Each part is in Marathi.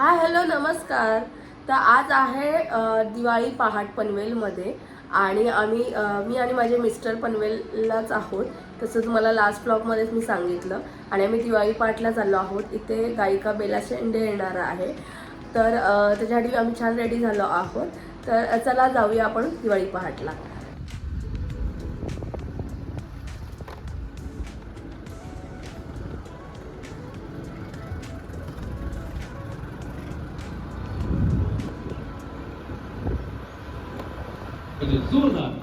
हाय हॅलो नमस्कार. तर आज आहे दिवाळी पहाट पनवेलमध्ये आणि आम्ही मी आणि माझे मिस्टर पनवेललाच आहोत. तसंच मला लास्ट ब्लॉगमध्येच मी सांगितलं. आणि आम्ही दिवाळी पहाटला चाललो आहोत. इथे गायिका बेला शेंडे येणार आहे. तर त्याच्यासाठी आम्ही छान रेडी झालो आहोत. तर चला जाऊया आपण दिवाळी पहाटला. जोरदार.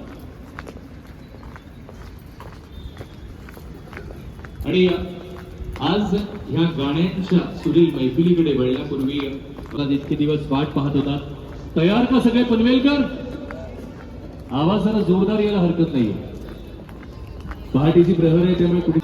आणि आज ह्या गाण्यांच्या सुरील मैफिलीकडे वळण्यापूर्वी मला इतके दिवस वाट पाहत होता. तयार का सगळे पनवेलकर? आवाज जरा जोरदार यायला हरकत नाही पहाटेची प्रहर आहे त्यामुळे कुठे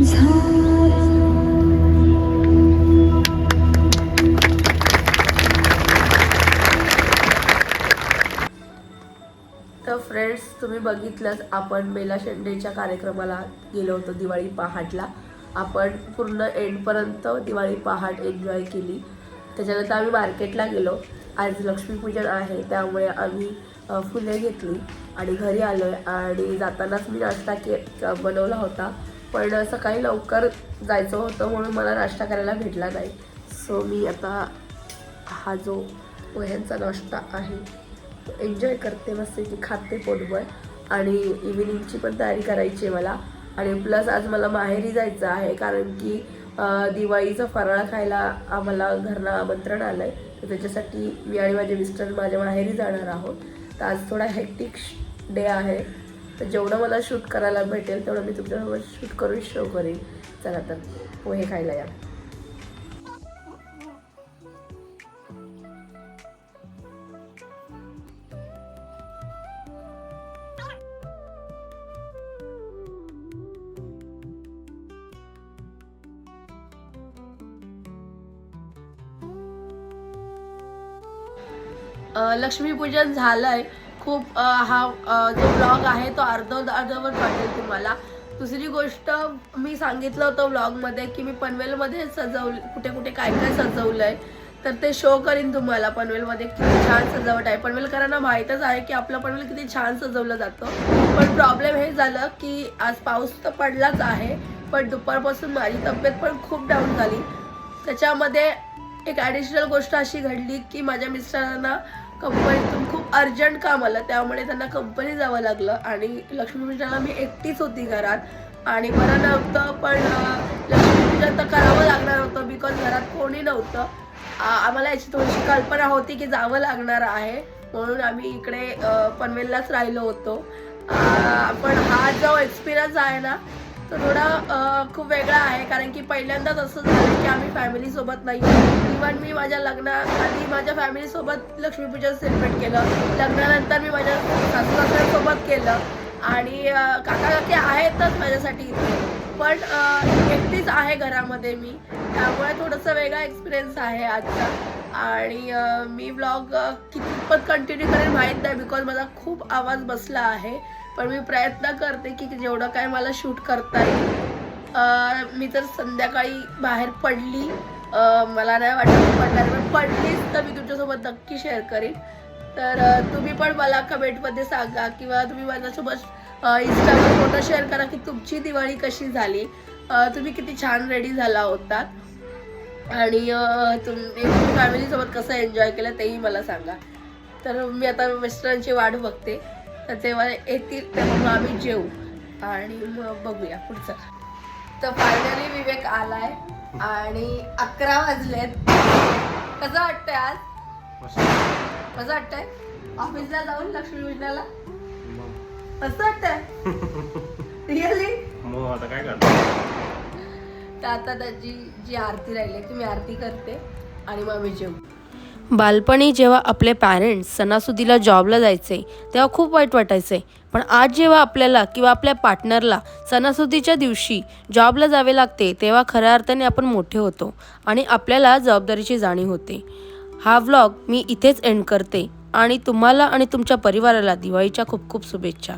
तर फ्रेंड्स तुम्ही बघितलंच आपण बेला शेंडेच्या कार्यक्रमाला गेलो होतो दिवाळी पहाटला. आपण पूर्ण एंडपर्यंत दिवाळी पहाट एन्जॉय केली. त्याच्यानंतर आम्ही मार्केटला गेलो. आज लक्ष्मीपूजन आहे त्यामुळे आम्ही फुले घेतली आणि घरी आलो आहे आणि जातानाच मी नाश्ता के बनवला होता. पण सकाळी लवकर जायचं होतं म्हणून मला नाश्ता करायला भेटला नाही. सो मी आता हा जो पोह्यांचा नाश्ता आहे एन्जॉय करते मस्त की खाते पोटभर आणि इव्हिनिंगची पण तयारी करायची आहे मला. आणि प्लस आज मला माहेरी जायचं आहे कारण की दिवाळीचा फराळ खायला आम्हाला घरनं आमंत्रण आलं आहे तर त्याच्यासाठी मी आणि माझे मिस्टर माझ्या माहेरी जाणार आहोत. तर आज थोडा हेक्टिक डे आहे. तर जेवढं मला शूट करायला भेटेल तेवढं मी तुमच्यासोबत शूट करून शो करेन. चला तर हो, पोहे खायला या. लक्ष्मीपूजन लक्ष्मीपूजन झालंय. खूप हा जो ब्लॉग आहे तो अर्ध अर्धवट वाटेल तुम्हाला. दुसरी गोष्ट मी सांगितलं होतं ब्लॉगमध्ये की मी पनवेलमध्ये सजवलं कुठे कुठे काय काय सजवलं आहे तर ते शो करीन तुम्हाला पनवेलमध्ये किती छान सजावट आहे. पनवेलकरांना माहीतच आहे की आपलं पनवेल किती छान सजवलं जातं. पण प्रॉब्लेम हे झालं की आज पाऊस तर पडलाच आहे पण दुपारपासून माझी तब्येत पण खूप डाऊन झाली. त्याच्यामध्ये एक ॲडिशनल गोष्ट अशी घडली की माझ्या मिस्टरांना कंपनीतून खूप अर्जंट काम आलं त्यामुळे त्यांना कंपनी जावं लागलं. आणि लक्ष्मीपूजनाला मी एकटीच होती घरात. आणि बरं नव्हतं पण लक्ष्मीपूजन तर करावं लागणार होतं बिकॉज घरात कोणी नव्हतं. आम्हाला याची थोडीशी कल्पना होती की जावं लागणार आहे. म्हणून आम्ही इकडे पनवेललाच राहिलो होतो. पण हा जो एक्सपिरियन्स आहे ना तो थोडा खूप वेगळा आहे. कारण की पहिल्यांदाच असं झालं की आम्ही फॅमिलीसोबत नाही इव्हन मी माझ्या लग्नाआधी माझ्या फॅमिलीसोबत लक्ष्मीपूजन सेलिब्रेट केलं. लग्नानंतर मी माझ्या सासू सासऱ्यांसोबत केलं. आणि काका काकी आहेतच माझ्यासाठी. इथे पण एकटीच आहे घरामध्ये मी. त्यामुळे थोडंसं वेगळा एक्सपिरियन्स आहे आजचा. आणि मी ब्लॉग कितपत कंटिन्यू करेन माहीत नाही बिकॉज माझा खूप आवाज बसला आहे. पण मी प्रयत्न करते की जेवढं काय मला शूट करता येईल. मी तर संध्याकाळी बाहेर पडली मला नाही वाटत पडणार पण पडलीच तर मी तुमच्यासोबत नक्की शेअर करेन. तर तुम्ही पण मला कमेंटमध्ये सांगा किंवा तुम्ही माझ्यासोबत इंस्टावर फोटो शेअर करा की तुमची दिवाळी कशी झाली. तुम्ही किती छान रेडी झाला होता. आणि तुम्ही फॅमिलीसोबत कसं एन्जॉय केलं तेही मला सांगा. तर मी आता मिस्टरांची वाट बघते. तर तेव्हा येतील तेव्हा मग आम्ही जेवू आणि मग बघूया पुढचं. तर फायनली विवेक आलाय आणि अकरा वाजलेत. कसं वाटतंय आज? कसं वाटतंय? ऑफिसला जाऊन लक्ष्मी पूजनाला कसं वाटतंय? रिअली मग आता काय करतो तर आता त्याची जी आरती राहिली आहे ती मी आरती करते आणि मग आम्ही जेवू बालपणी जेव्हा आपले पॅरेंट्स सणासुदीला जॉबला जायचे तेव्हा खूप वाईट वाटायचे. पण आज जेव्हा आपल्याला किंवा आपल्या पार्टनरला सणासुदीच्या दिवशी जॉबला जावे लागते तेव्हा खऱ्या अर्थाने आपण मोठे होतो आणि आपल्याला जबाबदारीची जाणीव होते. हा व्लॉग मी इथेच एंड करते आणि तुम्हाला आणि तुमच्या परिवाराला दिवाळीच्या खूप खूप शुभेच्छा.